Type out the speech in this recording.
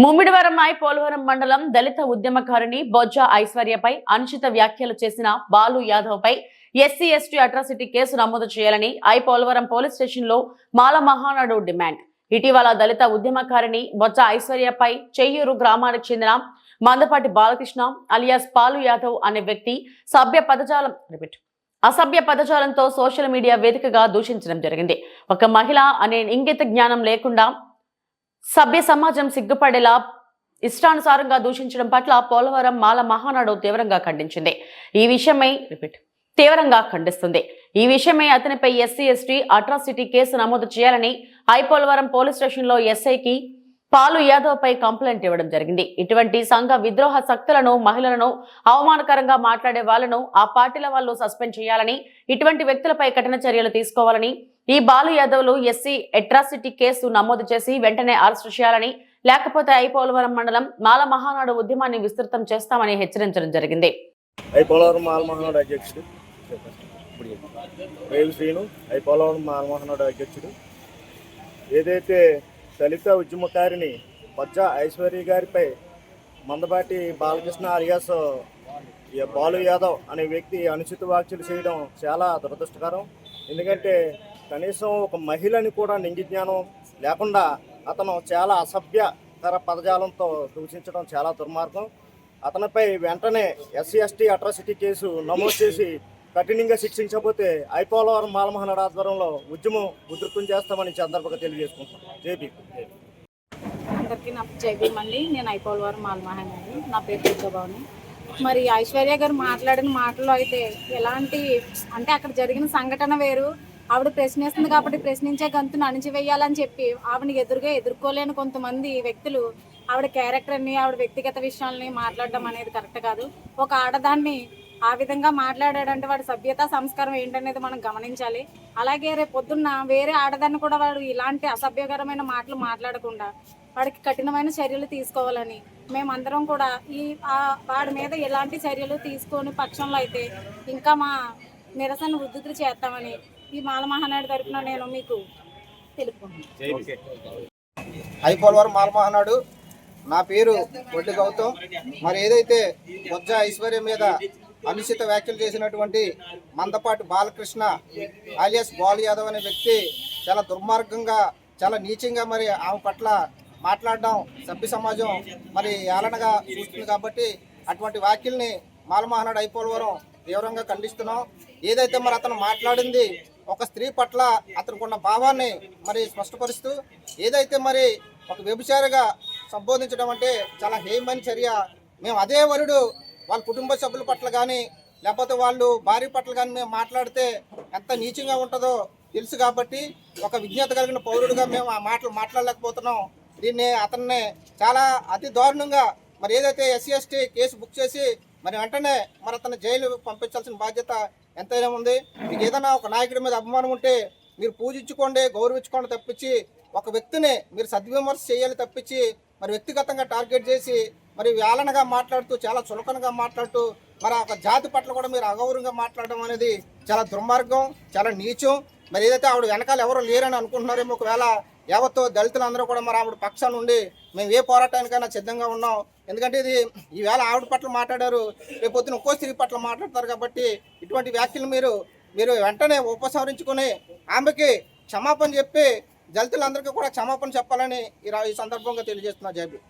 ముమ్మిడివరంఐ పోలవరం మండలం దళిత ఉద్యమకారిణి బొజ్జా ఐశ్వర్యపై అనుచిత వ్యాఖ్యలు చేసిన బాలు యాదవ్ పై ఎస్సీ ఎస్టీ అట్రాసిటీ కేసు నమోదు చేయాలని ఐ పోలవరం పోలీస్ స్టేషన్లో మాల మహానాడు డిమాండ్. ఇటీవల దళిత ఉద్యమకారిణి బొజ్జా ఐశ్వర్యపై చెయ్యూరు గ్రామానికి చెందిన మందపాటి బాలకృష్ణ అలియాస్ పాలు యాదవ్ అనే వ్యక్తి సభ్య పదజాలం రిపీట్. అసభ్య పదజాలంతో సోషల్ మీడియా వేదికగా దూషించడం జరిగింది. ఒక మహిళ అనే ఇంగిత జ్ఞానం లేకుండా సభ్య సమాజం సిగ్గుపడేలా ఇష్టానుసారంగా దూషించడం పట్ల పోలవరం మాల మహానాడు తీవ్రంగా ఖండించింది. ఈ విషయమై రిపీట్ తీవ్రంగా ఖండిస్తుంది. ఈ విషయమై అతనిపై ఎస్సీ ఎస్టీ అట్రాసిటీ కేసు నమోదు చేయాలని ఐపోలవరం పోలీస్ స్టేషన్లో ఎస్ఐకి పాలు యాదవ్ పై కంప్లైంట్ ఇవ్వడం జరిగింది. ఇటువంటి సంఘ విద్రోహ శక్తులను మహిళలను అవమానకరంగా మాట్లాడే వాళ్ళను ఆ పార్టీల వాళ్ళు సస్పెండ్ చేయాలని ఇటువంటి వ్యక్తులపై కఠిన చర్యలు తీసుకోవాలని ఈ బాలు యాదవ్లు ఎస్సీ అట్రాసిటీ కేసు నమోదు చేసి వెంటనే అరెస్టు చేయాలని లేకపోతే ఐపోలవరం మండలం మాల మహానాడు ఉద్యమాన్ని విస్తృతం చేస్తామని హెచ్చరించడం జరిగింది. అధ్యక్షుడు శ్రీను అధ్యక్షుడు. ఏదైతే దళిత ఉద్యమకారిని బొజ్జ ఐశ్వర్య గారిపై మందపాటి బాలకృష్ణ అలియాస్ బాలు యాదవ్ అనే వ్యక్తి అనుచిత వ్యాఖ్యలు చేయడం చాలా దురదృష్టకరం. ఎందుకంటే కనీసం ఒక మహిళని కూడా నింగి జ్ఞానం లేకుండా అతను చాలా అసభ్యకర పదజాలంతో దూషించడం చాలా దుర్మార్గం. అతనిపై వెంటనే ఎస్సీ ఎస్టీ అట్రాసిటీ కేసు నమోదు చేసి కఠినంగా శిక్షించకపోతే ఐపోలవరం మాలమహనాడు ఆధ్వర్యంలో ఉద్యమం ఉధృతం చేస్తామని సందర్భంగా తెలియజేసుకుంటున్నాం. జేపీ అందరికీ నా జేబీ మళ్ళీ నేను ఐపోలవరం మాల్మహానండి నా పేరు దుర్గభావని. మరి ఐశ్వర్య గారు మాట్లాడిన మాటలు అయితే ఎలాంటి అంటే అక్కడ జరిగిన సంఘటన వేరు. ఆవిడ ప్రశ్నిస్తుంది కాబట్టి ప్రశ్నించే గంతును అణిచివేయాలని చెప్పి ఆవిడని ఎదురుగా ఎదుర్కోలేని కొంతమంది వ్యక్తులు ఆవిడ క్యారెక్టర్ని ఆవిడ వ్యక్తిగత విషయాల్ని మాట్లాడడం అనేది కరెక్ట్ కాదు. ఒక ఆడదాన్ని ఆ విధంగా మాట్లాడాడంటే వాడి సభ్యత సంస్కారం ఏంటనేది మనం గమనించాలి. అలాగే రేపు పొద్దున్న వేరే ఆడదాన్ని కూడా వాడు ఇలాంటి అసభ్యకరమైన మాటలు మాట్లాడకుండా వాడికి కఠినమైన చర్యలు తీసుకోవాలని మేమందరం కూడా ఈ ఆ వాడి మీద ఎలాంటి చర్యలు తీసుకొని పక్షంలో అయితే ఇంకా మా నిరసన ఉద్ధృతి చేస్తామని ఈ మాల మహానాడు తరపున నేను మీకు తెలుపుకుంటున్నాను. నా పేరు వడ్డి గౌతమ్. మరి ఏదైతే బొజ్జ ఐశ్వర్య మీద అనుచిత వ్యాఖ్యలు చేసినటువంటి మందపాటి బాలకృష్ణ అలియాస్ బాలు యాదవ్ అనే వ్యక్తి చాలా దుర్మార్గంగా చాలా నీచంగా మరి ఆమె పట్ల మాట్లాడడం సభ్య సమాజం మరి ఏలనగా చూస్తుంది కాబట్టి అటువంటి వ్యాఖ్యల్ని మాలమహనాడు ఐపోలవరం తీవ్రంగా ఖండిస్తున్నాం. ఏదైతే మరి అతను మాట్లాడింది ఒక స్త్రీ పట్ల అతనికి ఉన్న భావాన్ని మరి స్పష్టపరుస్తూ ఏదైతే మరి ఒక వ్యభిచారిగా సంబోధించడం అంటే చాలా హేయమైన చర్య. మేము అదే వరుడు వాళ్ళ కుటుంబ సభ్యుల పట్ల కానీ లేకపోతే వాళ్ళు భార్య పట్ల కానీ మేము మాట్లాడితే ఎంత నీచంగా ఉంటుందో తెలుసు కాబట్టి ఒక విజ్ఞత కలిగిన పౌరుడిగా మేము ఆ మాటలు మాట్లాడలేకపోతున్నాం. దీన్ని అతన్ని చాలా అతి దారుణంగా మరి ఏదైతే ఎస్సీ ఎస్టీ కేసు బుక్ చేసి మరి వెంటనే మరి అతను జైలు పంపించాల్సిన బాధ్యత ఎంతైనా ఉంది. మీకు ఏదైనా ఒక నాయకుడి మీద అభిమానం ఉంటే మీరు పూజించుకోండి గౌరవించుకోండి తప్పించి ఒక వ్యక్తిని మీరు సద్విమర్శ చేయాలి తప్పించి మరి వ్యక్తిగతంగా టార్గెట్ చేసి మరి వేలనగా మాట్లాడుతూ చాలా చులకనగా మాట్లాడుతూ మరి ఒక జాతి పట్ల కూడా మీరు అగౌరవంగా మాట్లాడడం అనేది చాలా దుర్మార్గం చాలా నీచం. మరి ఏదైతే ఆవిడ వెనకాల ఎవరు లేరని అనుకుంటున్నారేమో ఒకవేళ యావత్తో దళితులందరూ కూడా మరి ఆవిడ పక్షాన్ని ఉండి మేము ఏ పోరాటానికైనా సిద్ధంగా ఉన్నాం. ఎందుకంటే ఇది ఈవేళ ఆవిడ పట్ల మాట్లాడారు రేపు పొద్దున ఇంకో స్త్రీ పట్ల మాట్లాడతారు కాబట్టి ఇటువంటి వ్యాఖ్యలు మీరు మీరు వెంటనే ఉపసంహరించుకొని ఆమెకి క్షమాపణ చెప్పి దళితులందరికీ కూడా క్షమాపణ చెప్పాలని ఈ సందర్భంగా తెలియజేస్తున్నా జేబీ